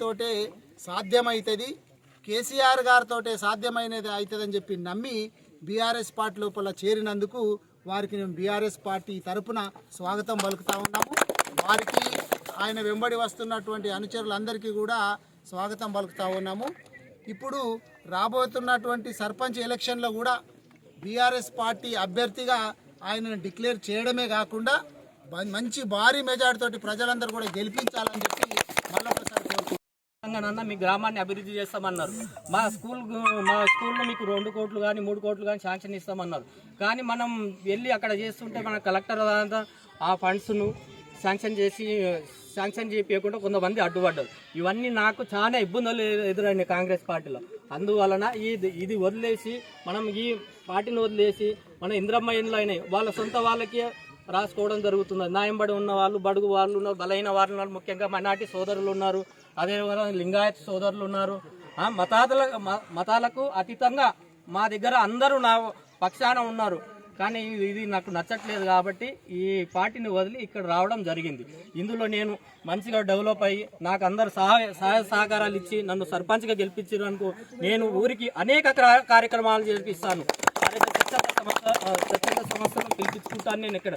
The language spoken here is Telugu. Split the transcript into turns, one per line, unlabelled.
గారితోటే సాధ్యమవుతుంది కేసీఆర్ గారితోటే సాధ్యమైనది అవుతుందని చెప్పి నమ్మి బీఆర్ఎస్ పార్టీ లోపల చేరినందుకు వారికి మేము బీఆర్ఎస్ పార్టీ తరపున స్వాగతం పలుకుతా ఉన్నాము. వారికి ఆయన వెంబడి వస్తున్నటువంటి అనుచరులందరికీ కూడా స్వాగతం పలుకుతా ఉన్నాము. ఇప్పుడు రాబోతున్నటువంటి సర్పంచ్ ఎలక్షన్లో కూడా బీఆర్ఎస్ పార్టీ అభ్యర్థిగా ఆయనను డిక్లేర్ చేయడమే కాకుండా మంచి భారీ మెజార్టీతోటి ప్రజలందరూ కూడా గెలిపించాలని చెప్పి మళ్ళొకసారి కోరుకుంటున్నాను
తెలంగాణ మీ గ్రామాన్ని అభివృద్ధి చేస్తామన్నారు. మా స్కూల్ మా స్కూల్లో మీకు రెండు కోట్లు కానీ మూడు కోట్లు కానీ శాంక్షన్ ఇస్తామన్నారు. కానీ మనం వెళ్ళి అక్కడ చేస్తుంటే మన కలెక్టర్ అంతా ఆ ఫండ్స్ను శాంక్షన్ చేసి శాంక్షన్ చేయకుండా కొంతమంది అడ్డుపడ్డారు. ఇవన్నీ నాకు చాలా ఇబ్బందులు ఎదురైనాయి కాంగ్రెస్ పార్టీలో. అందువలన ఇది ఇది వదిలేసి మనం ఈ పార్టీని వదిలేసి మన ఇంద్రమ్మ ఇండ్లు అయినాయి. వాళ్ళ సొంత వాళ్ళకి రాసుకోవడం జరుగుతుంది. నాయంబడి ఉన్న వాళ్ళు బడుగు వాళ్ళు ఉన్నారు బలైన వాళ్ళు ఉన్నారు ముఖ్యంగా మైనార్టీ సోదరులు ఉన్నారు. అదేవిధంగా లింగాయత్ సోదరులు ఉన్నారు. ఆ, మతాల మ- మతాలకు అతీతంగా మా దగ్గర అందరూ నా పక్షాన ఉన్నారు. కానీ ఇది- నాకు నచ్చట్లేదు కాబట్టి ఈ పార్టీని వదిలి ఇక్కడ రావడం జరిగింది. ఇందులో నేను మంచిగా డెవలప్ అయ్యి నాకు అందరు సహాయ సహాయ సహకారాలు ఇచ్చి నన్ను సర్పంచ్గా గెలిపించినందుకు నేను ఊరికి అనేక క్రా- కార్యక్రమాలు చేపిస్తాను. పిలిపించుకుంటాను నేను ఇక్కడ.